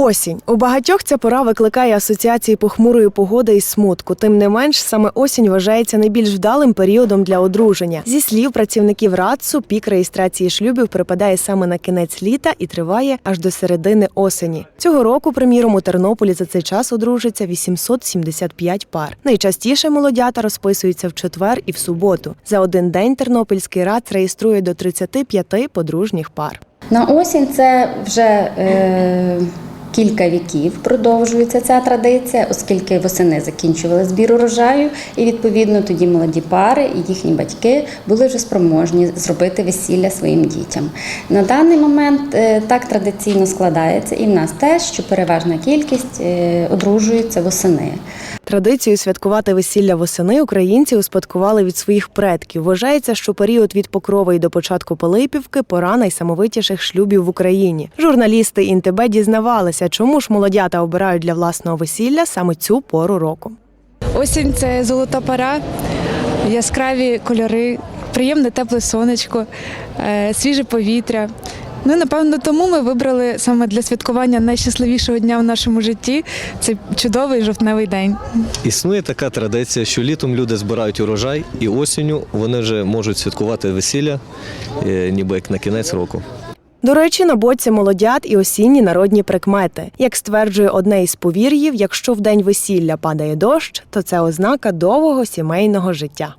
Осінь у багатьох ця пора викликає асоціації похмурої погоди і смутку. Тим не менш, саме осінь вважається найбільш вдалим періодом для одруження. Зі слів працівників РАЦУ, пік реєстрації шлюбів припадає саме на кінець літа і триває аж до середини осені. Цього року, приміром, у Тернополі за цей час одружиться 875 пар. Найчастіше молодята розписуються в четвер і в суботу. За один день тернопільський РАЦ реєструє до 35 подружніх пар. На осінь це вже е, кілька віків продовжується ця традиція, оскільки восени закінчували збір урожаю, і відповідно тоді молоді пари і їхні батьки були вже спроможні зробити весілля своїм дітям. На даний момент е, так традиційно складається, і в нас теж, що переважна кількість е, одружується восени. Традицію святкувати весілля восени українці успадкували від своїх предків. Вважається, що період від Покрови до початку Пилипівки пора найсамовитіших шлюбів в Україні. Журналісти Інтебе дізнавалися, чому ж молодята обирають для власного весілля саме цю пору року. Осінь це золота пора, яскраві кольори, приємне тепле сонечко, е, свіже повітря. Ну, напевно, тому ми вибрали саме для святкування найщасливішого дня в нашому житті цей чудовий жовтневий день. Існує така традиція, що літом люди збирають урожай, і осінню вони вже можуть святкувати весілля, е, ніби як на кінець року. До речі, на боці молодят і осінні народні прикмети. Як стверджує одне із повір'їв, якщо в день весілля падає дощ, то це ознака довгого сімейного життя.